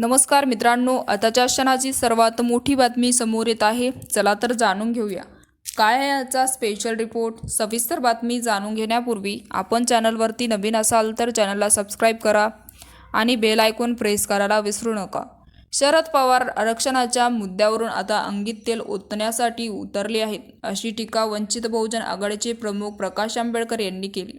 नमस्कार मित्रांनो आताच्या क्षणाची सर्वात मोठी बातमी समोर येत आहे. चला तर जाणून घेऊया. काय आहे याचा स्पेशल रिपोर्ट सविस्तर बातमी जाणून घेण्यापूर्वी आपण चॅनलवरती नवीन असाल तर चॅनलला सबस्क्राईब करा आणि बेल आयकॉन प्रेस करायला विसरू नका. शरद पवार आरक्षणाच्या मुद्द्यावरून आता अंगीत तेल ओतण्यासाठी उतरले आहेत अशी टीका वंचित बहुजन आघाडीचे प्रमुख प्रकाश आंबेडकर यांनी केली.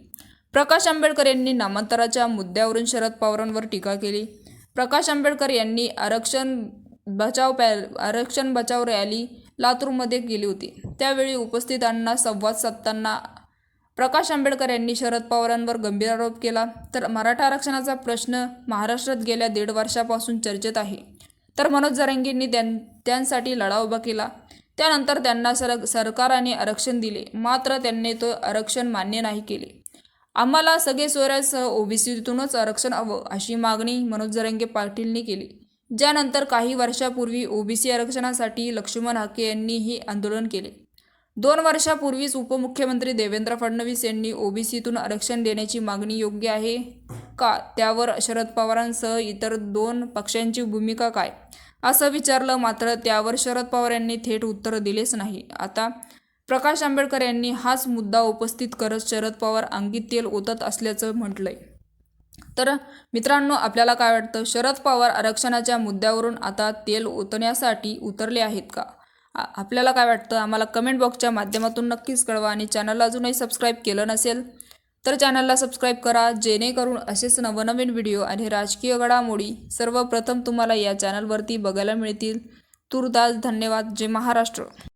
प्रकाश आंबेडकर यांनी नामांतराच्या मुद्द्यावरून शरद पवारांवर टीका केली. प्रकाश आंबेडकर यांनी आरक्षण बचाव पॅ आरक्षण बचाव रॅली लातूरमध्ये केली होती. त्यावेळी उपस्थितांना संवाद साधताना प्रकाश आंबेडकर यांनी शरद पवारांवर गंभीर आरोप केला. तर मराठा आरक्षणाचा प्रश्न महाराष्ट्रात गेल्या दीड वर्षापासून चर्चेत आहे. तर मनोज जरंगींनी त्यां त्यांसाठी लढा उभा केला. त्यानंतर त्यांना सर सरकाराने आरक्षण दिले. मात्र त्यांनी तो आरक्षण मान्य नाही केले. आम्हाला सगळे सोयऱ्यासह ओबीसीतूनच आरक्षण हवं अशी मागणी मनोज जरंगे पाटीलनी केली. ज्यानंतर काही वर्षापूर्वी ओबीसी आरक्षणासाठी लक्ष्मण हाके यांनी हे आंदोलन केले. दोन वर्षापूर्वीच उपमुख्यमंत्री देवेंद्र फडणवीस यांनी ओबीसीतून आरक्षण देण्याची मागणी योग्य आहे का? त्यावर शरद पवारांसह इतर दोन पक्षांची भूमिका काय? असं विचारलं मात्र त्यावर शरद पवार यांनी थेट उत्तर दिलेच नाही. आता प्रकाश आंबेडकर यांनी हाच मुद्दा उपस्थित करत शरद पवार अंगीत तेल ओतत असल्याचं म्हटलंय. तर मित्रांनो आपल्याला काय वाटतं? शरद पवार आरक्षणाच्या मुद्द्यावरून आता तेल ओतण्यासाठी उतरले आहेत का? आपल्याला काय वाटतं? आम्हाला कमेंट बॉक्सच्या माध्यमातून नक्कीच कळवा आणि चॅनलला अजूनही सबस्क्राईब केलं नसेल तर चॅनलला सबस्क्राईब करा जेणेकरून असेच नवनवीन व्हिडिओ आणि राजकीय घडामोडी सर्वप्रथम तुम्हाला या चॅनलवरती बघायला मिळतील. तुर्तास धन्यवाद. जय महाराष्ट्र.